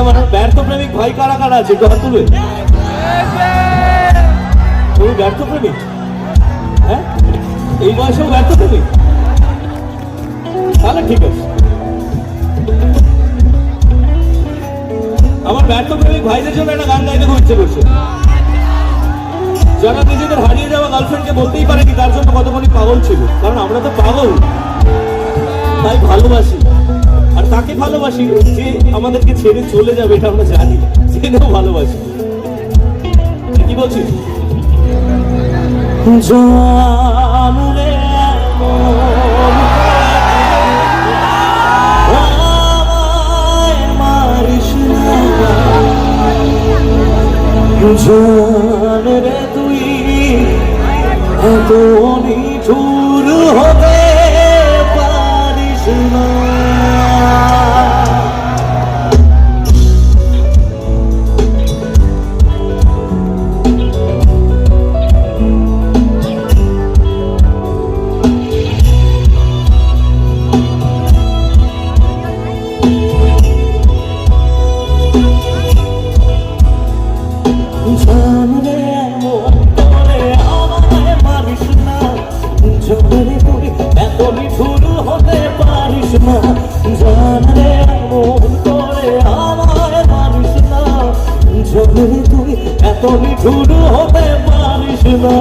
আমার ব্যর্থ প্রেমিক ভাই কারা কারা আছে? একটু হাত তুলবে। তুমি ব্যর্থ প্রেমিক? হ্যাঁ? এই বয়সেও ব্যর্থ প্রেমিক? তাহলে ঠিক আছে। আমার ব্যর্থ প্রেমিক ভাইদের জন্য একটা গান গাইতে খুব ইচ্ছে করছে। যারা নিজেদের হারিয়ে যাওয়া গার্লফ্রেন্ডকে বলতেই পারেনি তার জন্য কতখানি পাগল ছিল। কারণ আমরা তো পাগল। তাই ভালোবাসি। তাকে ভালোবাসি? যে আমাদেরকে ছেড়ে চলে যাবে এটা আমরা জানি। জেনেও ভালোবাসি। কি জান রে তুই এত নিঠুর হতে পারিস না। এত শুরু হতে পারিস না। জানরে মন করে মানিস না। যদি তুই এত নিঠুর হতে পারিস না।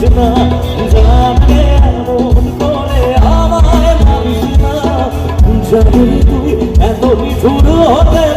পারিস না জানরে করে আমায় মারিস না। জানরে তুই এত নিঠুর হতে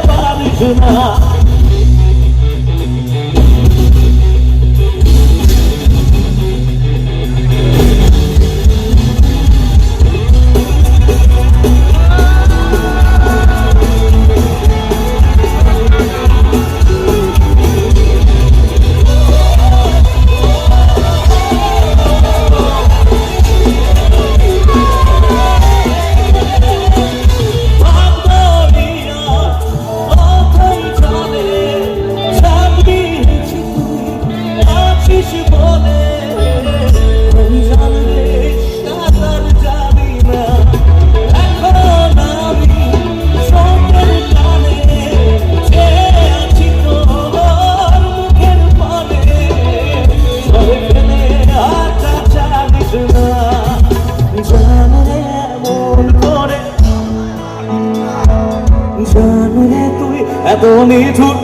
এত নিঠুর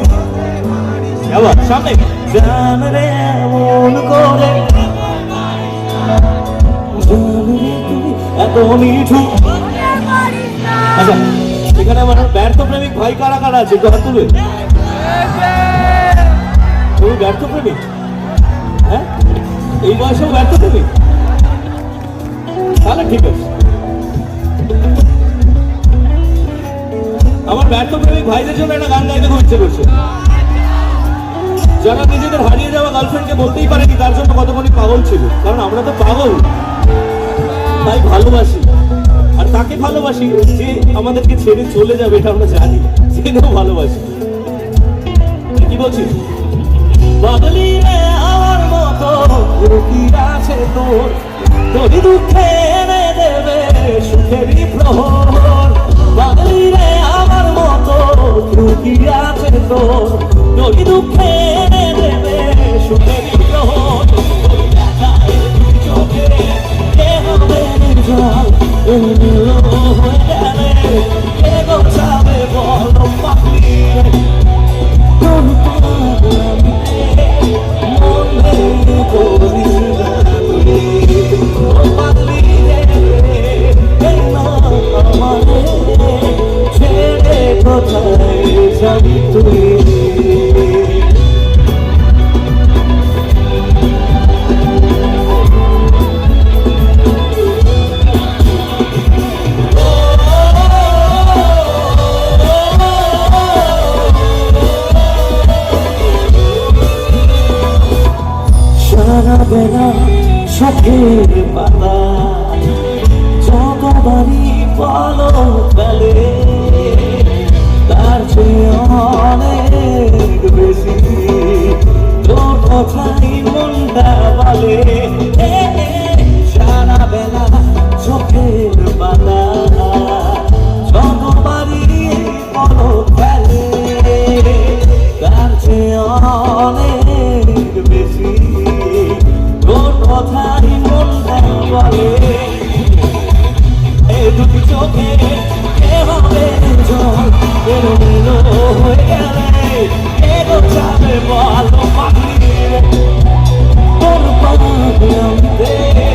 আবার সামনে জানরে এমন করে। এত নিঠুর আচ্ছা এখানে আমার ব্যর্থ ভাই কারা কারা আছে একটু হাত তুলবে? হ্যাঁ? এই বয়সেও ব্যর্থ তাহলে ঠিক আছে। আমার ব্যর্থ প্রেমিক ভাইদের জন্য একটা গান গাইতে খুব ইচ্ছে করছে। যারা নিজেদের হারিয়ে যাওয়া গার্লফ্রেন্ডকে বলতেই পারেনি, তার জন্য কতখানি পাগল ছিল। কারণ আমরা তো পাগল। তাই ভালোবাসি। আর তাকে ভালোবাসি যে আমাদেরকে ছেড়ে চলে যাবে এটা আমরা জানি। জেনেও ভালোবাসি। কি বলছিস? বদলি রে আমার মতো আছে তোর। দুঃখে কি আছে তোর তোরই দুঃখে যাবি তুই বলে এই দুটি চোখে এভাবে জল মন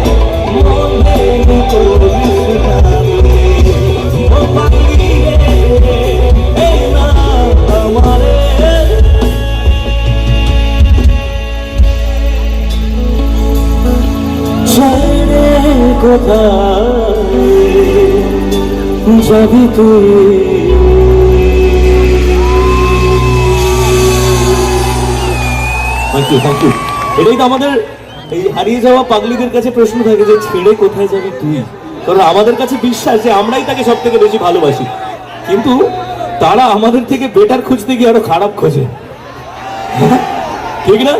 যাবি তুই থ্যাংক ইউ থ্যাংক ইউ এটাই তো আমাদের এই হারিয়ে যাওয়া পাগলিদের কাছে প্রশ্ন থাকে যে ছেড়ে কোথায় যাবি তুই? কারণ আমাদের কাছে বিশ্বাস যে আমরাই তাকে সব থেকে বেশি ভালোবাসি। কিন্তু তারা আমাদের থেকে বেটার খুঁজতে গিয়ে আরও খারাপ খোঁজে। ঠিক না?